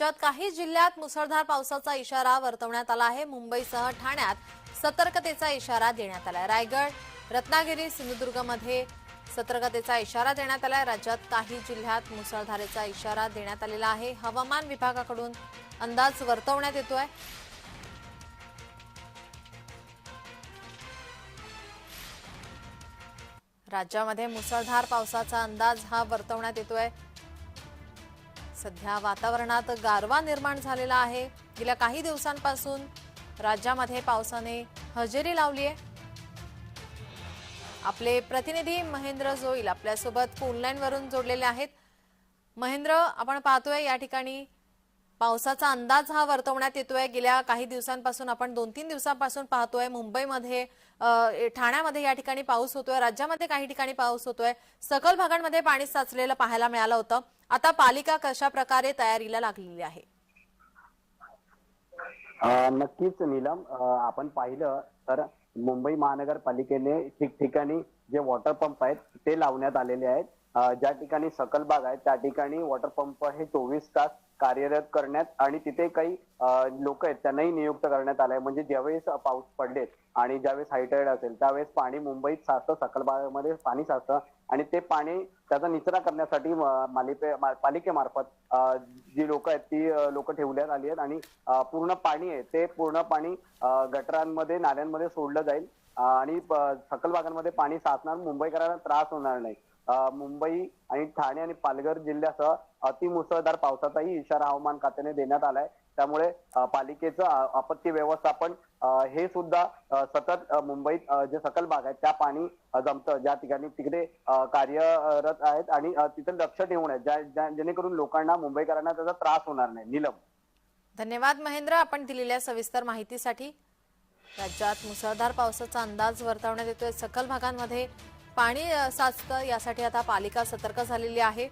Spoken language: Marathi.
राज्यात काही जिल्ह्यात मुसळधार पावसाचा इशारा वर्तवण्यात आला आहे. मुंबईसह ठाण्यात सतर्कतेचा इशारा देण्यात आलाय. रायगड रत्नागिरी सिंधुदुर्गमध्ये सतर्कतेचा इशारा देण्यात आलाय. राज्यात काही जिल्ह्यात मुसळधारेचा इशारा देण्यात आलेला आहे. हवामान विभागाकडून अंदाज वर्तवण्यात येतोय. राज्यामध्ये मुसळधार पावसाचा अंदाज हा वर्तवण्यात येतोय. सध्या वातावरणात गारवा निर्माण झालेला आहे. गेल्या काही दिवसांपासून राज्यामध्ये पावसाने हजेरी लावली आहे. आपले प्रतिनिधी महेंद्र जोईल आपल्यासोबत फोनलाईनवरून जोडलेले आहेत. महेंद्र आपण पाहतोय या ठिकाणी पावसाचा अंदाज हा वर्तवण्यात येतोय. गेल्या काही दिवसांपासून आपण दोन तीन दिवसांपासून पाहतोय मुंबईमध्ये ठाण्यामध्ये या ठिकाणी पाऊस होतोय राज्यामध्ये काही ठिकाणी पाऊस होतोय. सखल भागांमध्ये पाणी साचलेलं पाहायला मिळालं होतं. आता पालिका कशा प्रकारे तयारीला लागलेली आहे? नक्कीच नीलम आपण पाहिलं तर मुंबई महानगरपालिकेने ठिकठिकाणी जे वॉटर पंप आहेत ते लावण्यात आलेले आहेत. ज्या ठिकाणी सकल भाग आहेत त्या ठिकाणी वॉटर पंप हे चोवीस तास कार्यरत करण्यात आणि तिथे काही लोक आहेत त्यांनाही नियुक्त करण्यात आलंय. म्हणजे ज्यावेळेस पाऊस पडलेत आणि ज्यावेळेस हायटाईड असेल त्यावेळेस पाणी मुंबईत साचतं सकल भागामध्ये पाणी साचतं आणि ते पाणी त्याचा निचरा करण्यासाठी मालिके पालिकेमार्फत जी लोक आहेत ती लोक ठेवण्यात आली आहेत आणि पूर्ण पाणी आहे ते पूर्ण पाणी गटरांमध्ये नाल्यांमध्ये सोडलं जाईल. आणि सकल भागांमध्ये पाणी साचणार मुंबईकरांना त्रास होणार नाही. मुंबई आणि ठाणे आणि पालघर जिल्ह्यासह अतिमुसळधार पावसाचाही इशारा हवामान खात्याने देण्यात आलाय. त्यामुळे पालिकेचं आपत्ती व्यवस्थापन हे सुद्धा सतत मुंबईत जे सकल भाग आहेत त्या पाणी जमतं. ज्या ठिकाणी तिकडे कार्यरत आहेत आणि तिथे लक्ष ठेवून आहेत. जेणेकरून लोकांना मुंबईकरांना त्याचा त्रास होणार नाही. नीलम. धन्यवाद महेंद्र आपण दिलेल्या सविस्तर माहितीसाठी. राज्यात मुसळधार पावसाचा अंदाज वर्तवण्यात येतोय. सखल भागांमध्ये पाणी साचतं. यासाठी आता पालिका सतर्क झालेली आहे.